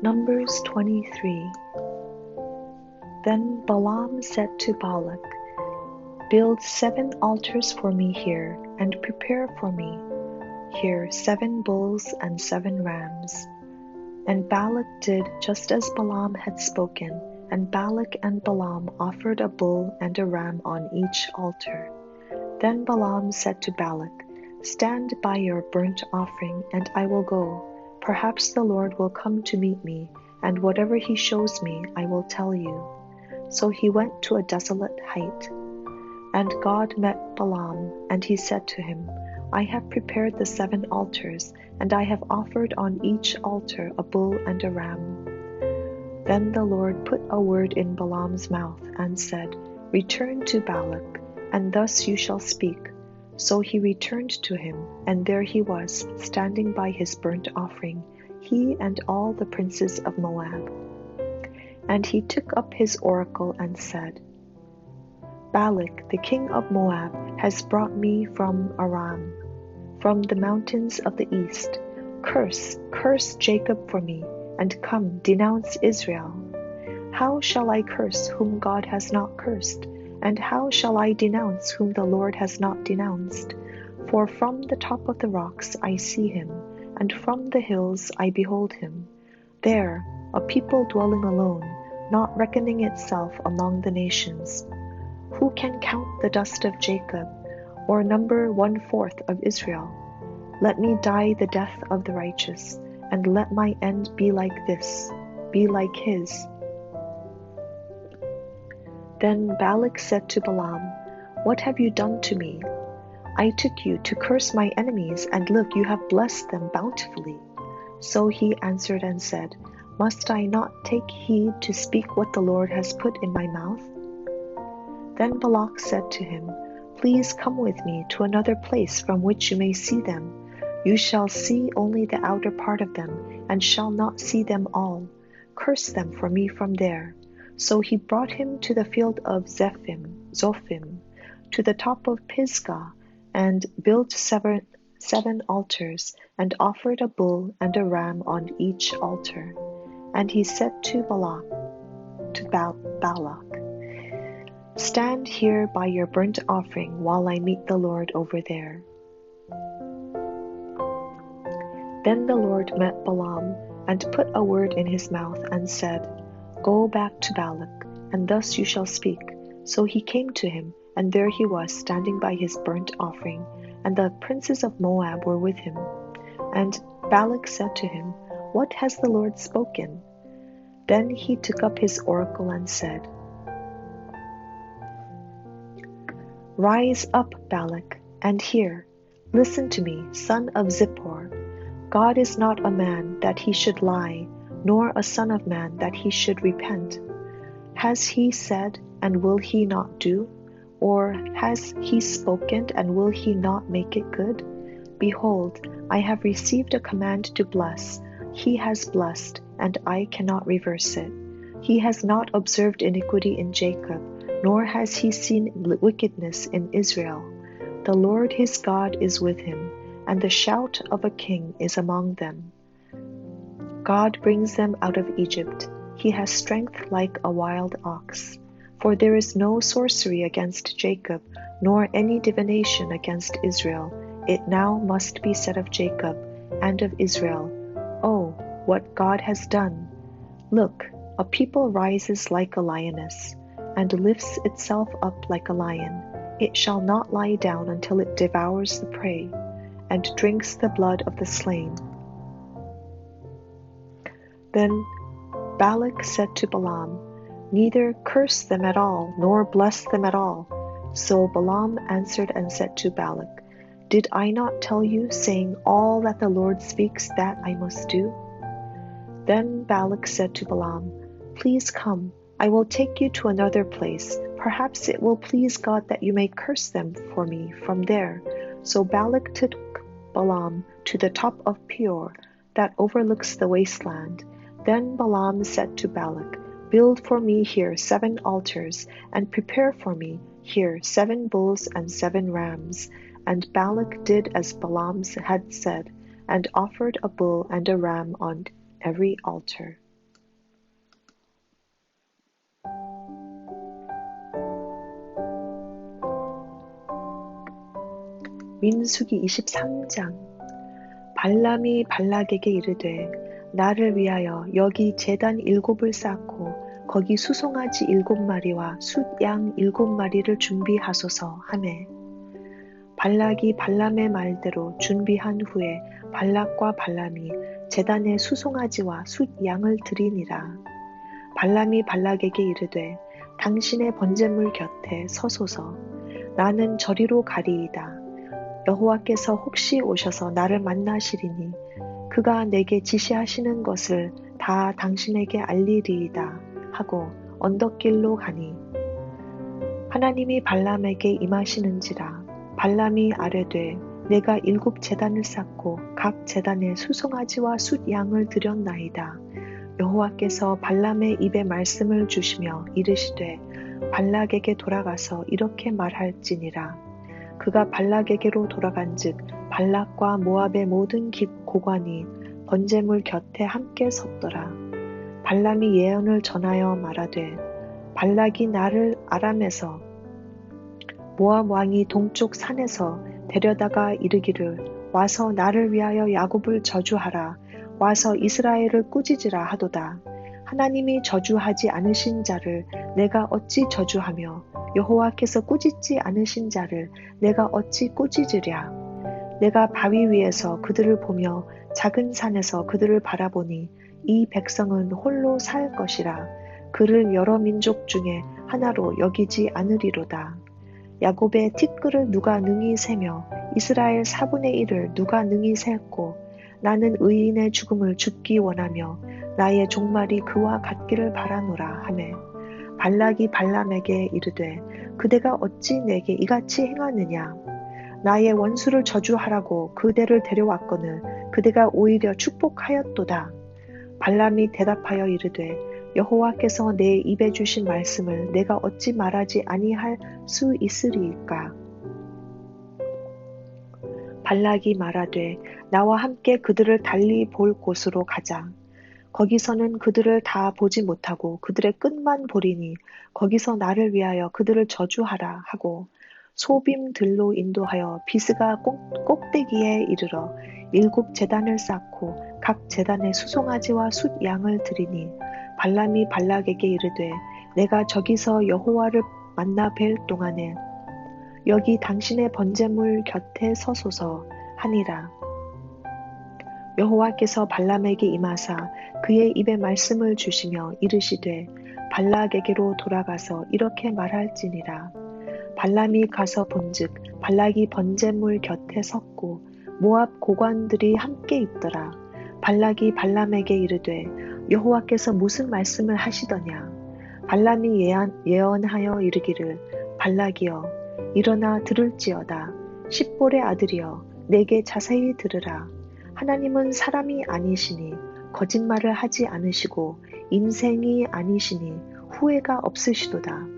Numbers 23 Then Balaam said to Balak, Build seven altars for me here, and prepare for me here seven bulls and seven rams. And Balak did just as Balaam had spoken, and Balak and Balaam offered a bull and a ram on each altar. Then Balaam said to Balak, Stand by your burnt offering, and I will go. Perhaps the Lord will come to meet me, and whatever he shows me, I will tell you. So he went to a desolate height. And God met Balaam, and he said to him, I have prepared the seven altars, and I have offered on each altar a bull and a ram. Then the Lord put a word in Balaam's mouth, and said, Return to Balak, and thus you shall speak. So he returned to him, and there he was, standing by his burnt offering, he and all the princes of Moab. And he took up his oracle and said, Balak, the king of Moab, has brought me from Aram, from the mountains of the east. Curse, curse Jacob for me, and come, denounce Israel. How shall I curse whom God has not cursed? And how shall I denounce whom the Lord has not denounced? For from the top of the rocks I see him, and from the hills I behold him. There, a people dwelling alone, not reckoning itself among the nations. Who can count the dust of Jacob, or number one fourth of Israel? Let me die the death of the righteous, and let my end be like this, be like his then Balak said to Balaam, What have you done to me? I took you to curse my enemies, and look, you have blessed them bountifully. So he answered and said, Must I not take heed to speak what the Lord has put in my mouth? Then Balak said to him, Please come with me to another place from which you may see them. You shall see only the outer part of them, and shall not see them all. Curse them for me from there. So he brought him to the field of Zephim, Zophim, to the top of Pisgah, and built seven, seven altars, and offered a bull and a ram on each altar. And he said to Balak, to Balak, Stand here by your burnt offering while I meet the Lord over there. Then the Lord met Balaam and put a word in his mouth and said, Go back to Balak, and thus you shall speak. So he came to him, and there he was standing by his burnt offering, and the princes of Moab were with him. And Balak said to him, What has the Lord spoken? Then he took up his oracle and said, Rise up, Balak, and hear. Listen to me, son of Zippor. God is not a man that he should lie nor a son of man that he should repent. Has he said, and will he not do? Or has he spoken, and will he not make it good? Behold, I have received a command to bless. He has blessed, and I cannot reverse it. He has not observed iniquity in Jacob, nor has he seen wickedness in Israel. The Lord his God is with him, and the shout of a king is among them. God brings them out of Egypt. He has strength like a wild ox. For there is no sorcery against Jacob, nor any divination against Israel. It now must be said of Jacob and of Israel, Oh, what God has done! Look, a people rises like a lioness, and lifts itself up like a lion. It shall not lie down until it devours the prey, and drinks the blood of the slain. Then Balak said to Balaam, Neither curse them at all, nor bless them at all. So Balaam answered and said to Balak, Did I not tell you, saying, All that the Lord speaks, that I must do? Then Balak said to Balaam, Please come, I will take you to another place. Perhaps it will please God that you may curse them for me from there. So Balak took Balaam to the top of Peor, that overlooks the wasteland. Then Balaam said to Balak, Build for me here seven altars, and prepare for me here seven bulls and seven rams. And Balak did as Balaam had said, and offered a bull and a ram on every altar. 민수기 23장 발람이 발락에게 이르되 나를 위하여 여기 재단 일곱을 쌓고 거기 수송아지 일곱 마리와 숫양 일곱 마리를 준비하소서 하매. 발락이 발람의 말대로 준비한 후에 발락과 발람이 재단에 수송아지와 숫양을 드리니라. 발람이 발락에게 이르되 당신의 번제물 곁에 서소서. 나는 저리로 가리이다. 여호와께서 혹시 오셔서 나를 만나시리니 그가 내게 지시하시는 것을 다 당신에게 알리리이다 하고 언덕길로 가니 하나님이 발람에게 임하시는지라 발람이 아뢰되 내가 일곱 재단을 쌓고 각 재단에 수송아지와 숫양을 드렸나이다. 여호와께서 발람의 입에 말씀을 주시며 이르시되 발락에게 돌아가서 이렇게 말할지니라 그가 발락에게로 돌아간즉 발락과 모압의 모든 고관이 번제물 곁에 함께 섰더라. 발람이 예언을 전하여 말하되 발락이 나를 아람에서 모압 왕이 동쪽 산에서 데려다가 이르기를 와서 나를 위하여 야곱을 저주하라 와서 이스라엘을 꾸짖으라 하도다. 하나님이 저주하지 않으신 자를 내가 어찌 저주하며 여호와께서 꾸짖지 않으신 자를 내가 어찌 꾸짖으랴 내가 바위 위에서 그들을 보며 작은 산에서 그들을 바라보니 이 백성은 홀로 살 것이라. 그를 여러 민족 중에 하나로 여기지 않으리로다. 야곱의 티끌을 누가 능히 세며 이스라엘 4분의 1을 누가 능히 세었고 나는 의인의 죽음을 죽기 원하며 나의 종말이 그와 같기를 바라노라 하매. 발락이 발람에게 이르되 그대가 어찌 내게 이같이 행하느냐 나의 원수를 저주하라고 그대를 데려왔거늘 그대가 오히려 축복하였도다. 발람이 대답하여 이르되 여호와께서 내 입에 주신 말씀을 내가 어찌 말하지 아니할 수 있으리이까? 발락이 말하되 나와 함께 그들을 달리 볼 곳으로 가자. 거기서는 그들을 다 보지 못하고 그들의 끝만 보리니 거기서 나를 위하여 그들을 저주하라 하고 소빔들로 인도하여 비스가 꼭대기에 이르러 일곱 재단을 쌓고 각 재단에 수송아지와 숫양을 드리니 발람이 발락에게 이르되 내가 저기서 여호와를 만나 뵐 동안에 여기 당신의 번제물 곁에 서소서 하니라. 여호와께서 발람에게 임하사 그의 입에 말씀을 주시며 이르시되 발락에게로 돌아가서 이렇게 말할지니라 발람이 가서 본즉 발락이 번제물 곁에 섰고 모압 고관들이 함께 있더라. 발락이 발람에게 이르되 여호와께서 무슨 말씀을 하시더냐? 발람이 예언, 예언하여 이르기를 발락이여 일어나 들을지어다. 십볼의 아들이여 내게 자세히 들으라. 하나님은 사람이 아니시니 거짓말을 하지 않으시고 인생이 아니시니 후회가 없으시도다.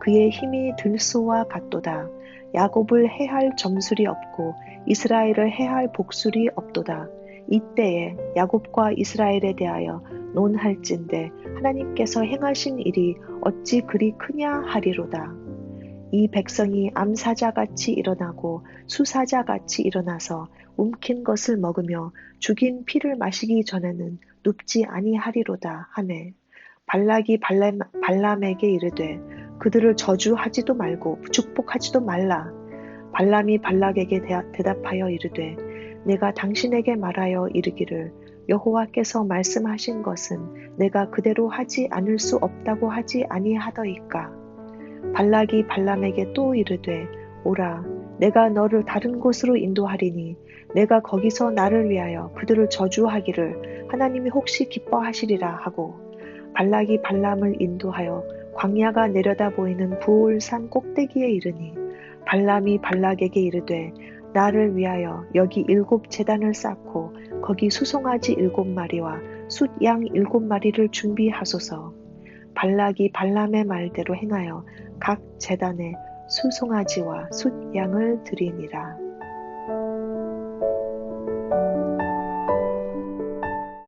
그의 힘이 들소와 같도다. 야곱을 해할 점술이 없고 이스라엘을 해할 복술이 없도다. 이때에 야곱과 이스라엘에 대하여 논할진대 하나님께서 행하신 일이 어찌 그리 크냐 하리로다. 이 백성이 암사자같이 일어나고 수사자같이 일어나서 움킨 것을 먹으며 죽인 피를 마시기 전에는 눕지 아니하리로다 하네. 발락이 발람, 발람에게 이르되 그들을 저주하지도 말고 축복하지도 말라. 발람이 발락에게 대답하여 이르되 내가 당신에게 말하여 이르기를 여호와께서 말씀하신 것은 내가 그대로 하지 않을 수 없다고 하지 아니하더이까. 발락이 발람에게 또 이르되 오라 내가 너를 다른 곳으로 인도하리니 내가 거기서 나를 위하여 그들을 저주하기를 하나님이 혹시 기뻐하시리라 하고 발락이 발람을 인도하여 광야가 내려다 보이는 부올산 꼭대기에 이르니 발람이 발락에게 이르되 나를 위하여 여기 일곱 재단을 쌓고 거기 수송아지 일곱 마리와 숫양 일곱 마리를 준비하소서. 발락이 발람의 말대로 행하여 각 재단에 수송아지와 숫양을 드리니라.